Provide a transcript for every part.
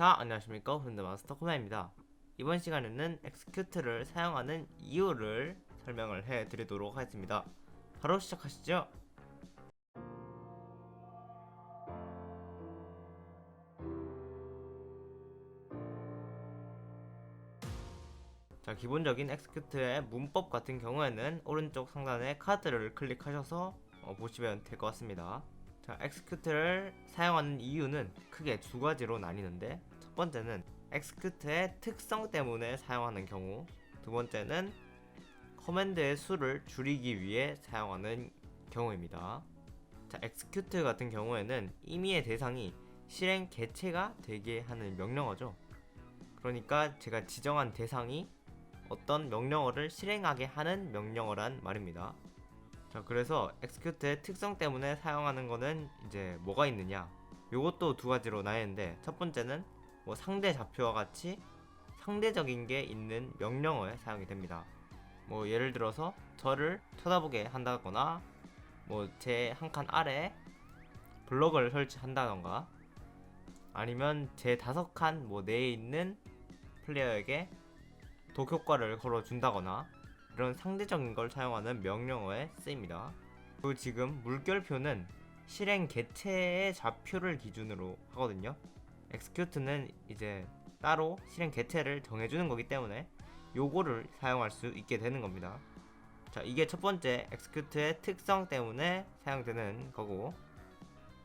자, 안녕하십니까. 훈드 마스터 코나입니다. 이번 시간에는 execute를 사용하는 이유를 설명을 해 드리도록 하겠습니다. 바로 시작하시죠. 자, 기본적인 execute의 문법 같은 경우에는 오른쪽 상단에 카드를 클릭하셔서 어, 보시면 될 것 같습니다. 자, execute를 사용하는 이유는 크게 두 가지로 나뉘는데 첫 번째는 execute의 특성 때문에 사용하는 경우, 두 번째는 커맨드의 수를 줄이기 위해 사용하는 경우입니다. 자, execute 같은 경우에는 임의의 대상이 실행 개체가 되게 하는 명령어죠. 그러니까 제가 지정한 대상이 어떤 명령어를 실행하게 하는 명령어란 말입니다. 자, 그래서 execute의 특성 때문에 사용하는 거는 이제 뭐가 있느냐? 요것도 두 가지로 나뉘는데 첫 번째는 뭐 상대 좌표와 같이 상대적인 게 있는 명령어에 사용이 됩니다. 뭐 예를 들어서 저를 쳐다보게 한다거나 뭐 제 한 칸 아래 블럭을 설치한다던가 아니면 제 다섯 칸 뭐 내에 있는 플레이어에게 독 효과를 걸어 준다거나 이런 상대적인 걸 사용하는 명령어에 쓰입니다. 그리고 지금 물결표는 실행 개체의 좌표를 기준으로 하거든요. Execute는 이제 따로 실행 개체를 정해주는 거기 때문에 요거를 사용할 수 있게 되는 겁니다. 자, 이게 첫 번째 execute의 특성 때문에 사용되는 거고,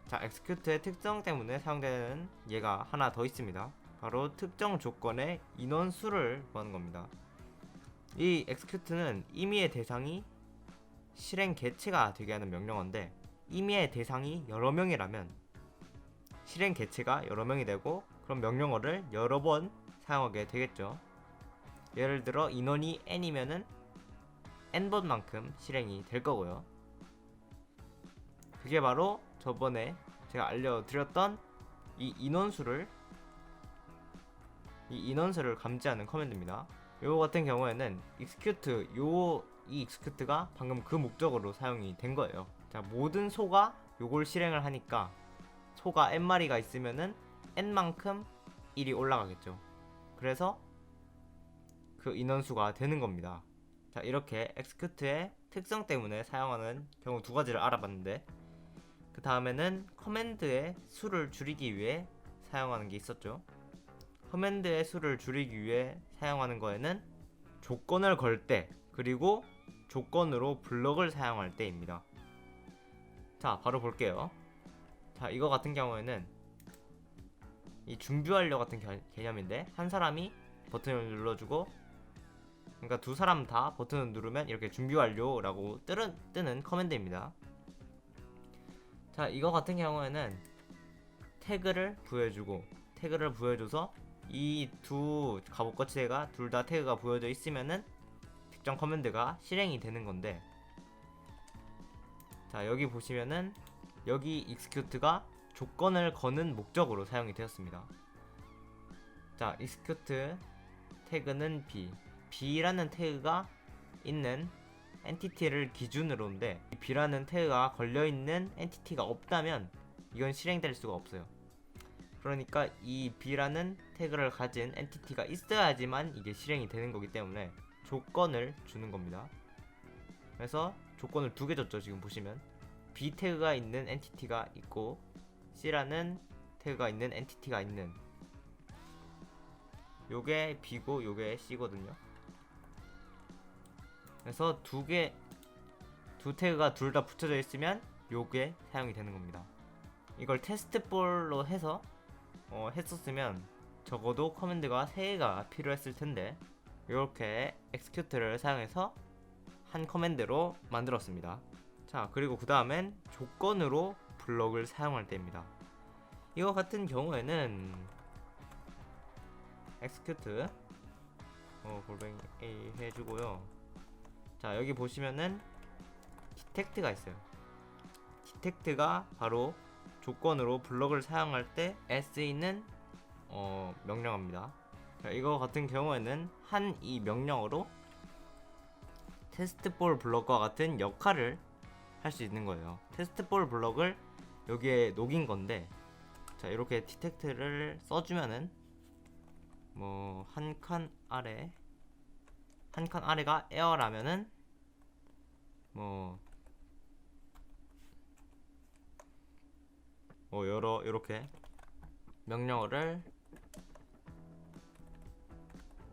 자, execute의 특성 때문에 사용되는 얘가 하나 더 있습니다. 바로 특정 조건의 인원수를 구하는 겁니다. 이 execute는 임의의 대상이 실행 개체가 되게 하는 명령어인데 임의의 대상이 여러 명이라면 실행 개체가 여러 명이 되고 그럼 명령어를 여러 번 사용하게 되겠죠. 예를 들어 인원이 n이면은 n번만큼 실행이 될 거고요. 그게 바로 저번에 제가 알려드렸던 이 인원수를 이 인원수를 감지하는 커맨드입니다. 요거 같은 경우에는 execute 요 이 execute가 방금 그 목적으로 사용이 된 거예요. 자, 모든 소가 요걸 실행을 하니까 소가 n 마리가 있으면은 n만큼 1이 올라가겠죠. 그래서 그 인원수가 되는 겁니다. 자, 이렇게 execute의 특성 때문에 사용하는 경우 두 가지를 알아봤는데 그 다음에는 커맨드의 수를 줄이기 위해 사용하는 게 있었죠. 커맨드의 수를 줄이기 위해 사용하는 거에는 조건을 걸 때 그리고 조건으로 블럭을 사용할 때입니다. 자, 바로 볼게요. 자, 이거 같은 경우에는 이 준비 완료 같은 개, 개념인데 한 사람이 버튼을 눌러주고 그러니까 두 사람 다 버튼을 누르면 이렇게 준비 완료라고 뜨는, 뜨는 커맨드입니다. 자, 이거 같은 경우에는 태그를 부여해주고 태그를 부여해줘서 이 두 갑옷 거치대가 둘 다 태그가 부여져 있으면은 특정 커맨드가 실행이 되는 건데 자 여기 보시면은 여기 execute가 조건을 거는 목적으로 사용이 되었습니다 자 execute 태그는 b b라는 태그가 있는 엔티티를 기준으로인데 이 b라는 태그가 걸려 있는 엔티티가 없다면 이건 실행될 수가 없어요 그러니까 이 b라는 태그를 가진 엔티티가 있어야지만 이게 실행이 되는 거기 때문에 조건을 주는 겁니다. 그래서 조건을 두 개 줬죠. 지금 보시면 b 태그가 있는 엔티티가 있고 c라는 태그가 있는 엔티티가 있는 요게 b고 요게 c거든요. 그래서 두 개 두 태그가 둘 다 붙여져 있으면 요게 사용이 되는 겁니다. 이걸 테스트볼로 해서 어, 했었으면 적어도 커맨드가 3개가 필요했을 텐데 이렇게 execute를 사용해서 한 커맨드로 만들었습니다. 자 그리고 그 다음엔 조건으로 블럭을 사용할 때입니다. 이거 같은 경우에는 execute 어, 골뱅이 A 해주고요. 자 여기 보시면은 detect가 있어요. detect가 바로 조건으로 블럭을 사용할 때 쓰이는 어, 명령어입니다. 자, 이거 같은 경우에는 한 이 명령어로 테스트볼 블럭과 같은 역할을 할 수 있는 거예요. 테스트볼 블럭을 여기에 녹인 건데 자 이렇게 디텍트를 써주면은 뭐 한 칸 아래 한 칸 아래가 에어라면은 뭐 뭐 여러 이렇게 명령어를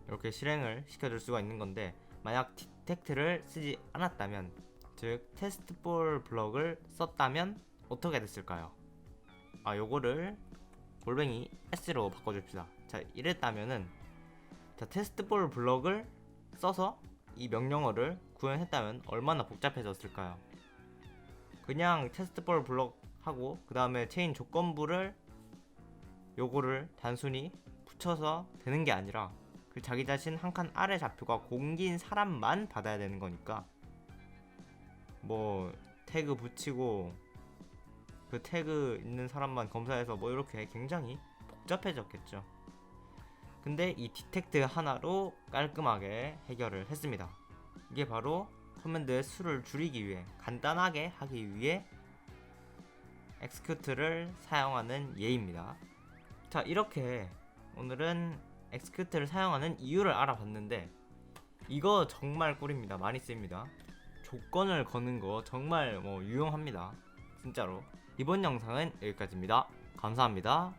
이렇게 실행을 시켜줄 수가 있는 건데 만약 디텍트를 쓰지 않았다면 즉 테스트볼 블럭을 썼다면 어떻게 됐을까요? 아 요거를 골뱅이 s로 바꿔줍시다. 자 이랬다면은 자 테스트볼 블럭을 써서 이 명령어를 구현했다면 얼마나 복잡해졌을까요? 그냥 테스트볼 블럭 하고 그 다음에 체인 조건부를 요거를 단순히 붙여서 되는 게 아니라 그 자기 자신 한 칸 아래 좌표가 공기인 사람만 받아야 되는 거니까 뭐 태그 붙이고 그 태그 있는 사람만 검사해서 뭐 이렇게 굉장히 복잡해졌겠죠. 근데 이 디텍트 하나로 깔끔하게 해결을 했습니다. 이게 바로 커맨드의 수를 줄이기 위해 간단하게 하기 위해 execute를 사용하는 예입니다. 자 이렇게 오늘은 execute를 사용하는 이유를 알아봤는데 이거 정말 꿀입니다. 많이 쓰입니다. 조건을 거는 거 정말 뭐 유용합니다. 진짜로. 이번 영상은 여기까지입니다. 감사합니다.